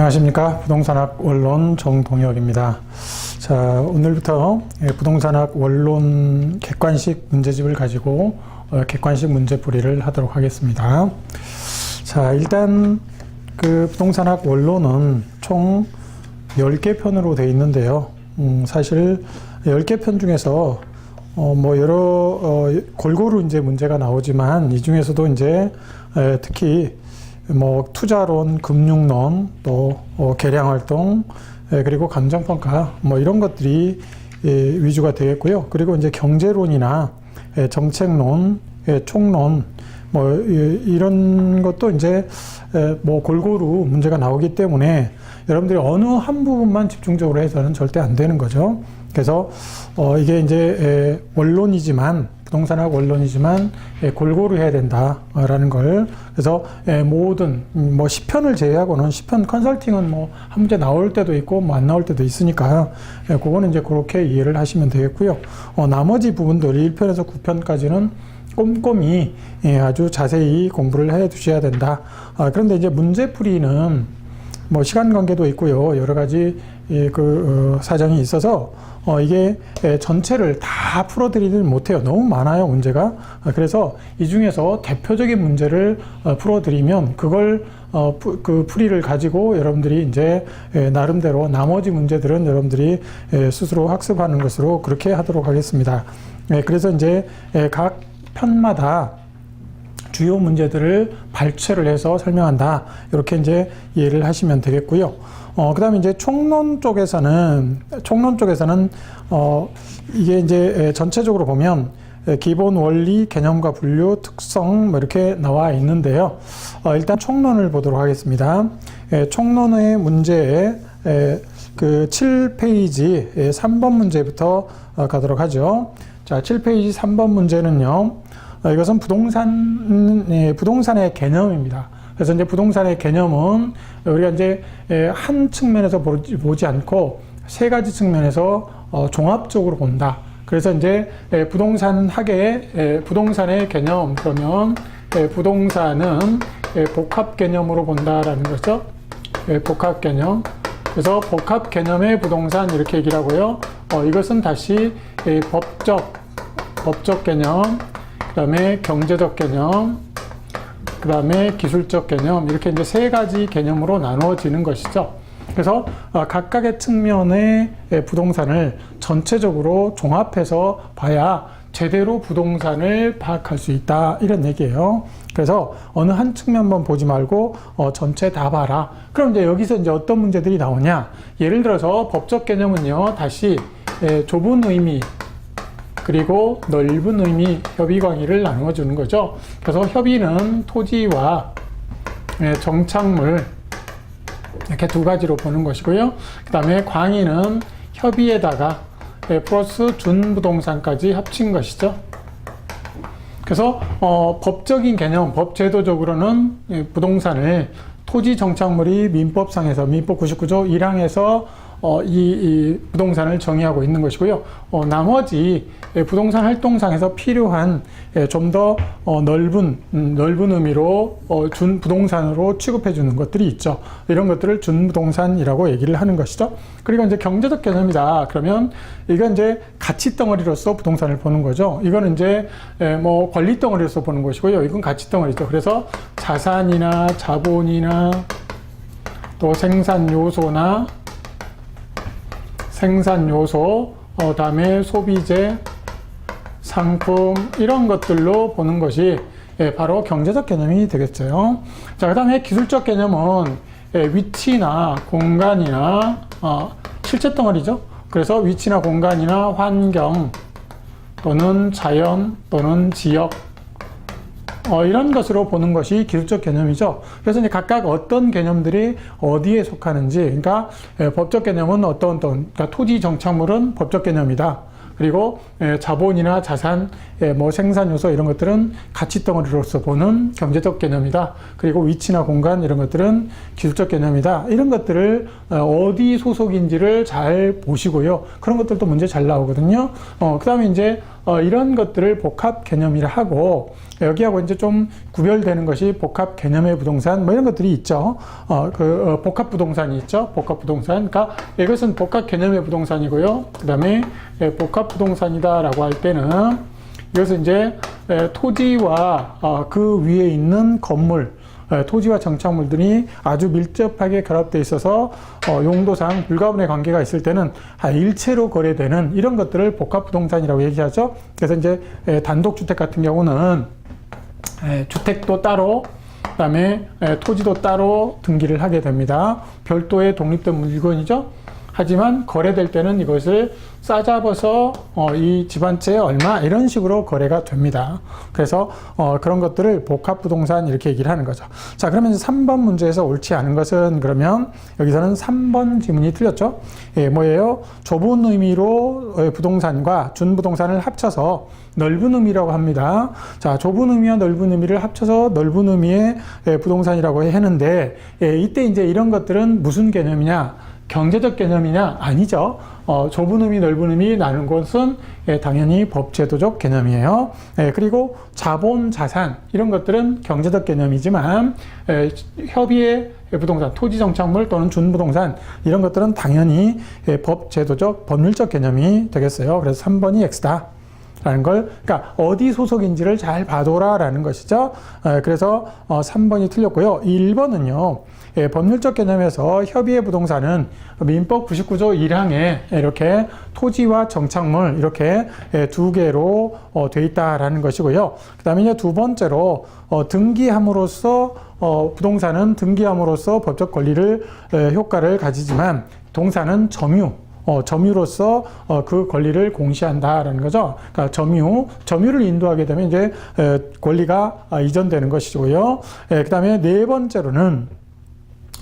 안녕하십니까. 부동산학 원론 정동혁입니다. 자, 오늘부터 예, 부동산학 원론 객관식 문제집을 가지고 어, 객관식 문제풀이를 하도록 하겠습니다. 자, 일단 그 부동산학 원론은 총 10개 편으로 되어 있는데요. 음, 사실 10개 편 중에서 어, 뭐 여러 어, 골고루 이제 문제가 나오지만 이 중에서도 이제 에, 특히 뭐 투자론, 금융론, 또 어, 개량활동, 에, 그리고 감정평가 뭐 이런 것들이 예, 위주가 되겠고요. 그리고 이제 경제론이나 예, 정책론, 예, 총론 뭐 예, 이런 것도 이제 에, 뭐 골고루 문제가 나오기 때문에 여러분들이 어느 한 부분만 집중적으로 해서는 절대 안 되는 거죠. 그래서 어 이게 이제 에, 원론이지만 부동산학 원론이지만 예, 골고루 해야 된다라는 걸 그래서 예, 모든 음, 뭐 10편을 제외하고는 10편 컨설팅은 뭐 한 문제 나올 때도 있고 뭐 안 나올 때도 있으니까 예, 그거는 이제 그렇게 이해를 하시면 되겠고요. 어, 나머지 부분들 1편에서 9편까지는 꼼꼼히 예, 아주 자세히 공부를 해 두셔야 된다. 아, 그런데 이제 문제풀이는 뭐 시간 관계도 있고요. 여러 가지 예, 그 어, 사정이 있어서 어, 이게 예, 전체를 다 풀어드리지는 못해요. 너무 많아요, 문제가. 아, 그래서 이 중에서 대표적인 문제를 어, 풀어드리면 그걸 그 풀이를 가지고 여러분들이 이제 예, 나름대로 나머지 문제들은 여러분들이 예, 스스로 학습하는 것으로 그렇게 하도록 하겠습니다. 예, 그래서 이제 예, 각 편마다 주요 문제들을 발췌를 해서 설명한다. 이렇게 이제 이해를 하시면 되겠고요. 어, 그 다음에 이제 총론 쪽에서는, 총론 쪽에서는, 어, 이게 이제 에, 전체적으로 보면 에, 기본 원리, 개념과 분류, 특성, 뭐 이렇게 나와 있는데요. 어, 일단 총론을 보도록 하겠습니다. 에, 총론의 문제에 에, 그 7페이지 3번 문제부터 어, 가도록 하죠. 자, 7페이지 3번 문제는요. 어, 이것은 부동산, 예, 부동산의 개념입니다. 그래서 이제 부동산의 개념은 우리가 이제 예, 한 측면에서 보지, 않고 세 가지 측면에서 어, 종합적으로 본다. 그래서 이제 예, 부동산 학의 예, 부동산의 개념 그러면 예, 부동산은 예, 복합 개념으로 본다라는 거죠. 예, 복합 개념. 그래서 복합 개념의 부동산 이렇게 얘기를 하고요. 어, 이것은 다시 예, 법적 법적 개념, 그 다음에 경제적 개념, 그 다음에 기술적 개념 이렇게 이제 세 가지 개념으로 나누어지는 것이죠. 그래서 어, 각각의 측면의 예, 부동산을 전체적으로 종합해서 봐야 제대로 부동산을 파악할 수 있다 이런 얘기예요. 그래서 어느 한 측면만 보지 말고 어, 전체 다 봐라. 그럼 이제 여기서 이제 어떤 문제들이 나오냐? 예를 들어서 법적 개념은요 다시 예, 좁은 의미 그리고 넓은 의미 협의 광의를 나누어 주는 거죠. 그래서 협의는 토지와 예, 정착물 이렇게 두 가지로 보는 것이고요. 그 다음에 광의는 협의에다가 예, 플러스 준부동산까지 합친 것이죠. 그래서 어, 법적인 개념, 법제도적으로는 예, 부동산을 토지 정착물이 민법상에서 민법 99조 1항에서 어, 이, 이 부동산을 정의하고 있는 것이고요. 어, 나머지 예, 부동산 활동상에서 필요한 예, 좀더 어, 넓은 음, 넓은 의미로 어, 준 부동산으로 취급해 주는 것들이 있죠. 이런 것들을 준 부동산이라고 얘기를 하는 것이죠. 그리고 이제 경제적 개념이다. 그러면 이건 이제 가치 덩어리로서 부동산을 보는 거죠. 이거는 이제 예, 뭐 권리 덩어리로서 보는 것이고요. 이건 가치 덩어리죠. 그래서 자산이나 자본이나 또 생산 요소나 생산 요소, 어, 다음에 소비재, 상품 이런 것들로 보는 것이 예, 바로 경제적 개념이 되겠죠. 자, 그 다음에 기술적 개념은 예, 위치나 공간이나 어, 실체 덩어리죠. 그래서 위치나 공간이나 환경 또는 자연 또는 지역 어, 이런 것으로 보는 것이 기술적 개념이죠. 그래서 이제 각각 어떤 개념들이 어디에 속하는지, 그러니까 예, 법적 개념은 어떤 어떤, 그러니까 토지 정착물은 법적 개념이다. 그리고 예, 자본이나 자산, 예, 뭐 생산 요소 이런 것들은 가치 덩어리로서 보는 경제적 개념이다. 그리고 위치나 공간 이런 것들은 기술적 개념이다. 이런 것들을 어, 어디 소속인지를 잘 보시고요. 그런 것들도 문제 잘 나오거든요. 어, 그다음에 이제 어, 이런 것들을 복합 개념이라 하고 여기하고 이제 좀 구별되는 것이 복합 개념의 부동산 뭐 이런 것들이 있죠. 어, 그 어, 복합 부동산이 있죠. 복합 부동산. 그러니까 이것은 복합 개념의 부동산이고요. 그다음에 예, 복합 부동산이다라고 할 때는 이것은 이제 에, 토지와 어, 그 위에 있는 건물 에, 토지와 정착물들이 아주 밀접하게 결합되어 있어서 어, 용도상 불가분의 관계가 있을 때는 아, 일체로 거래되는 이런 것들을 복합 부동산이라고 얘기하죠. 그래서 이제 에, 단독주택 같은 경우는 에, 주택도 따로 그다음에 에, 토지도 따로 등기를 하게 됩니다. 별도의 독립된 물건이죠. 하지만 거래될 때는 이것을 싸잡아서 어, 이 집안채 얼마 이런 식으로 거래가 됩니다. 그래서 어, 그런 것들을 복합 부동산 이렇게 얘기를 하는 거죠. 자, 그러면 이제 3번 문제에서 옳지 않은 것은 그러면 여기서는 3번 지문이 틀렸죠. 예, 뭐예요? 좁은 의미로 어, 부동산과 준부동산을 합쳐서 넓은 의미라고 합니다. 자, 좁은 의미와 넓은 의미를 합쳐서 넓은 의미의 예, 부동산이라고 했는데 예, 이때 이제 이런 것들은 무슨 개념이냐? 경제적 개념이냐? 아니죠. 어, 좁은 의미, 넓은 의미 나눈 것은 예, 당연히 법제도적 개념이에요. 예, 그리고 자본, 자산 이런 것들은 경제적 개념이지만 예, 협의의 부동산, 토지 정착물 또는 준부동산 이런 것들은 당연히 예, 법제도적, 법률적 개념이 되겠어요. 그래서 3번이 X다. 라는 걸, 그러니까 어디 소속인지를 잘 봐둬라 라는 것이죠. 에, 그래서 어, 3번이 틀렸고요. 1번은요. 예, 법률적 개념에서 협의의 부동산은 민법 99조 1항에 이렇게 토지와 정착물 이렇게 예, 두 개로 어, 돼 있다라는 것이고요. 그 다음에 이제 두 번째로 어, 등기함으로써 어, 부동산은 등기함으로써 법적 권리를 에, 효과를 가지지만 동산은 점유 어, 점유로서 어, 그 권리를 공시한다라는 거죠. 그러니까 점유, 점유를 인도하게 되면 이제 에, 권리가 아, 이전되는 것이고요. 에, 그다음에 네 번째로는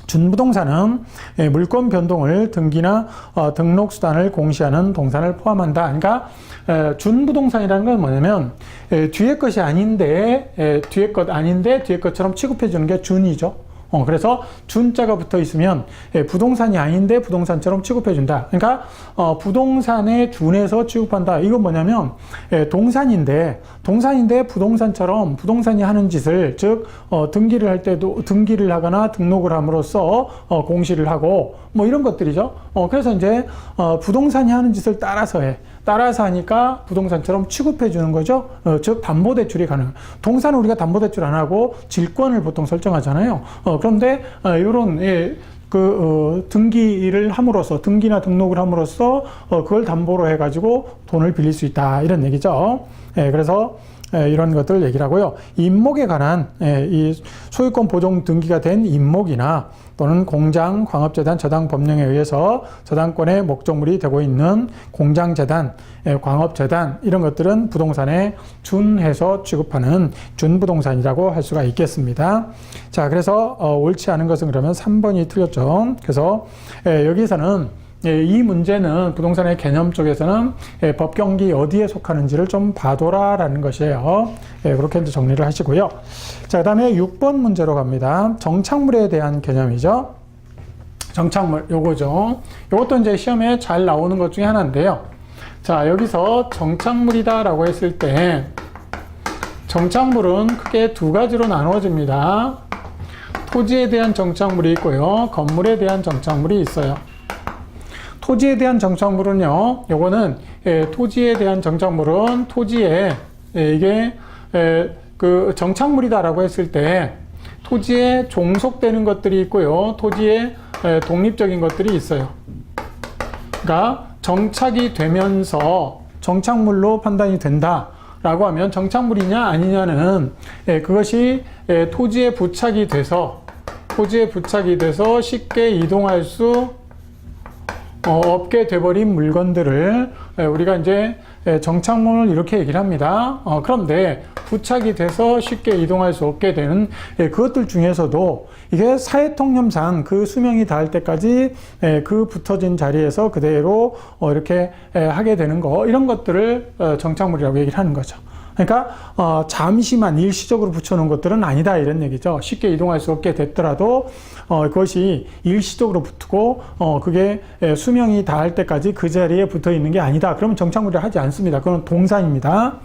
준부동산은 예, 물권 변동을 등기나 어, 등록 수단을 공시하는 동산을 포함한다. 그러니까 에, 준부동산이라는 건 뭐냐면 에, 뒤에 것이 아닌데 에, 뒤에 것 아닌데 뒤에 것처럼 취급해 주는 게 준이죠. 어, 그래서 준자가 붙어 있으면 예, 부동산이 아닌데 부동산처럼 취급해 준다. 그러니까 어, 부동산에 준해서 취급한다. 이건 뭐냐면 예, 동산인데 동산인데 부동산처럼 부동산이 하는 짓을 즉 어, 등기를 할 때도 등기를 하거나 등록을 함으로써 어, 공시를 하고 뭐 이런 것들이죠. 어, 그래서 이제 어, 부동산이 하는 짓을 따라서 해. 따라서 하니까 부동산처럼 취급해 주는 거죠. 어, 즉 담보 대출이 가능. 동산은 우리가 담보 대출 안 하고 질권을 보통 설정하잖아요. 어, 그런데 어, 이런 예, 그 어, 등기를 함으로써 등기나 등록을 함으로써 어, 그걸 담보로 해가지고 돈을 빌릴 수 있다 이런 얘기죠. 예, 그래서 예, 이런 것들 얘기를 하고요. 임목에 관한 예, 이 소유권 보존 등기가 된 임목이나 또는 공장, 광업재단, 저당 법령에 의해서 저당권의 목적물이 되고 있는 공장재단, 예, 광업재단 이런 것들은 부동산에 준해서 취급하는 준부동산이라고 할 수가 있겠습니다. 자, 그래서 어, 옳지 않은 것은 그러면 3번이 틀렸죠. 그래서 예, 여기서는 예, 이 문제는 부동산의 개념 쪽에서는 예, 법경기 어디에 속하는지를 좀 봐둬라라는 것이에요. 예, 그렇게 이제 정리를 하시고요. 자, 그 다음에 6번 문제로 갑니다. 정착물에 대한 개념이죠. 정착물, 요거죠. 요것도 이제 시험에 잘 나오는 것 중에 하나인데요. 자, 여기서 정착물이다라고 했을 때, 정착물은 크게 두 가지로 나누어집니다. 토지에 대한 정착물이 있고요. 건물에 대한 정착물이 있어요. 토지에 대한 정착물은요, 요거는 예, 토지에 대한 정착물은 토지에 예, 이게 예, 그 정착물이다라고 했을 때 토지에 종속되는 것들이 있고요, 토지에 예, 독립적인 것들이 있어요. 그러니까 정착이 되면서 정착물로 판단이 된다 라고 하면 정착물이냐 아니냐는 예, 그것이 예, 토지에 부착이 돼서 토지에 부착이 돼서 쉽게 이동할 수 어, 없게 돼버린 물건들을 에, 우리가 이제 에, 정착물을 이렇게 얘기를 합니다. 어, 그런데 부착이 돼서 쉽게 이동할 수 없게 되는 에, 그것들 중에서도 이게 사회통념상 그 수명이 닿을 때까지 에, 그 붙어진 자리에서 그대로 어, 이렇게 에, 하게 되는 거 이런 것들을 어, 정착물이라고 얘기를 하는 거죠. 그러니까 어, 잠시만 일시적으로 붙여놓은 것들은 아니다 이런 얘기죠. 쉽게 이동할 수 없게 됐더라도 어, 그것이 일시적으로 붙고 어, 그게 에, 수명이 다할 때까지 그 자리에 붙어 있는 게 아니다. 그러면 정착물이 하지 않습니다. 그건 동사입니다.